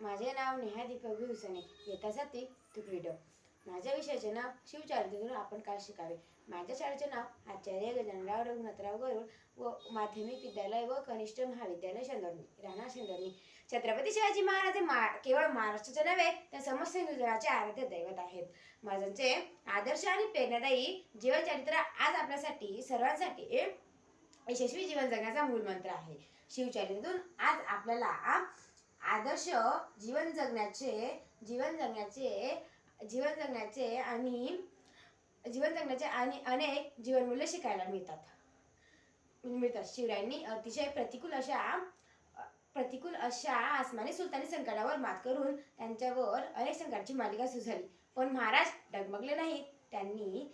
माझे नाव नेहा दीपक भिवसने येता जाती तुकडीड माझ्या विषयाचे नाव शिवचारित्र्यातून आपण काय शिकावे? माझ्या शाळेचे नाव आचार्य गजानराव रघुनाथराव गरुड व माध्यमिक विद्यालय व कनिष्ठ महाविद्यालय शेंदोर्णी राणा शेंदोर्णी छत्रपती शिवाजी महाराज हे मा केवळ महाराष्ट्राचे नव्हे तर समस्त हिंदुजनाचे आराध्य दैवत आहेत. माझ्यांचे आदर्श आणि प्रेरणादायी जीवनचरित्र आज आपल्यासाठी सर्वांसाठी यशस्वी जीवन जगण्याचा मूलमंत्र आहे. शिवचरित्रातून आज आपल्याला आदर्श जीवन जगण्याचे जीवन जगण्याचे जीवन जगण्याचे आणि जीवन जगण्याचे आणि अनेक जीवनमूल्य शिकायला मिळतात. मिळतात. शिवरायांनी अतिशय प्रतिकूल अशा प्रतिकूल अशा आसमानी सुलतानी संकटावर मात करून त्यांच्यावर अनेक संकटाची मालिका सुझाली पण महाराज डगमगले नाहीत. त्यांनी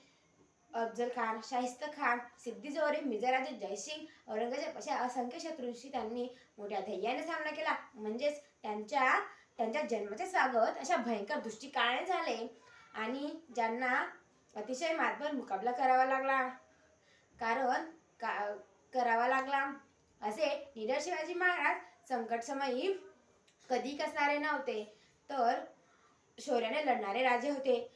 अफजल खान शाहिस्त खान सिद्धी जोरे मिर्झाराजे जयसिंग औरंगजेब अशा असंख्य शत्रूंशी त्यांनी मोठ्या धैर्याने सामना केला. म्हणजेच त्यांच्या त्यांच्या जन्माचे स्वागत अशा भयंकर दृष्टिकाळाने झाले आणि ज्यांना अतिशय मातभर मुकाबला करावा लागला. कारण का करावा लागला. असे निडर शिवाजी महाराज संकटसमयी कधी कसणारे नव्हते. तर शौर्याने लढणारे राजे होते.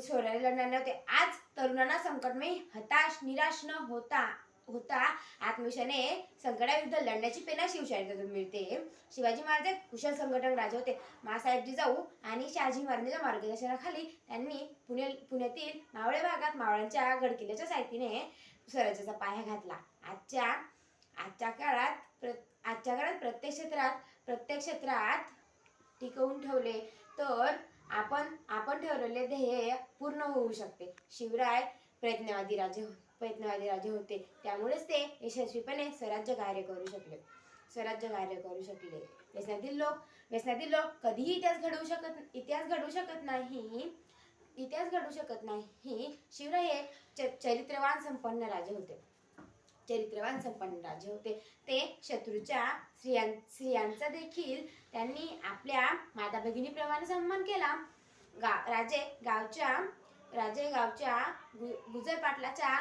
शौर्याने लढणारे नव्हते आज तरुणांना संकटमय हताश निराश न होता होता आत्मविषयाने संकटाविरुद्ध लढण्याची प्रेरणा शिवशाहीतून मिळते. शिवाजी महाराज एक कुशल संघटक राजे होते. मासाहेब जिजाऊ आणि शहाजी महाराजांच्या मार्गदर्शनाखाली त्यांनी पुणे पुण्यातील मावळे भागात मावळ्यांच्या गडकिल्ल्याच्या साहित्याने स्वराज्याचा पाया घातला. आजच्या आजच्या काळात प्र आजच्या काळात प्रत्येक क्षेत्रात प्रत्येक क्षेत्रात टिकवून ठेवले तर आपण आपण ठरवलेले ध्येय पूर्ण होऊ शकते. शिवराय प्रयत्नवादी राजे हो, प्रयत्नवादी राजे होते. त्यामुळेच ते यशस्वीपणे स्वराज्य कार्य करू शकले. स्वराज्य कार्य करू शकले. व्यसनातील लोक व्यसनातील लोक कधीही इतिहास घडवू शकत इतिहास घडवू शकत नाही. इतिहास घडू शकत नाही. शिवराय हे च चरित्रवान संपन्न राजे होते. चरित्रवान संपन्न राजे होते. ते शत्रूच्या स्त्रियां स्त्रियांचा देखील त्यांनी आपल्या माता भगिनीप्रमाणे सन्मान केला. गा राजे गावच्या राजे गावच्या गु गुजर पाटलाच्या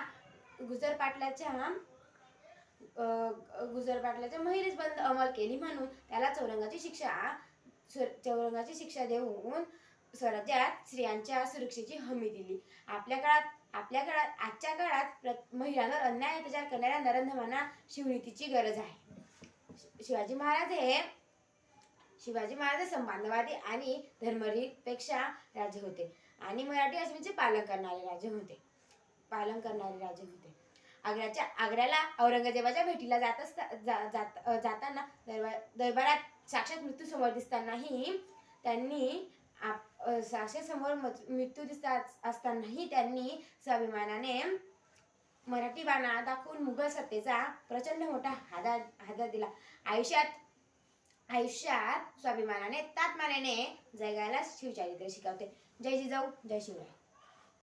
गुजर पाटलाच्या गुजर पाटलाच्या महिलेस बंद अमल केली म्हणून त्याला चौरंगाची शिक्षा चौरंगाची शिक्षा देऊन स्वराज्यात स्त्रियांच्या सुरक्षेची हमी दिली. आपल्या काळात आपल्या काळात आजच्या काळात महिलांवर अन्याय अत्याचार करणाऱ्या नरंधमांना शिवनीतीची गरज आहे. शि- शिवाजी महाराज हे शिवाजी महाराज हे संबंधवादी आणि धर्मनिरपेक्षा राजे होते. आणि मराठी अस्मितेचे पालन करणारे राजे होते. पालन करणारे राजे होते. आग्र्याच्या आग्र्याला औरंगजेबाच्या भेटीला जात असता जा- जात जाताना दरबार दरबारात साक्षात मृत्यू समोर दिसतानाही त्यांनी आप समोर मृत्यू दिसत असतानाही त्यांनी स्वाभिमानाने मराठी बाणा दाखवून मुघल सत्तेचा प्रचंड मोठा हादा हादा दिला. आयुष्यात आयुष्यात स्वाभिमानाने तात्मानाने जगायला शिवचरित्र शिकवते. जय जिजाऊ जय शिवराय.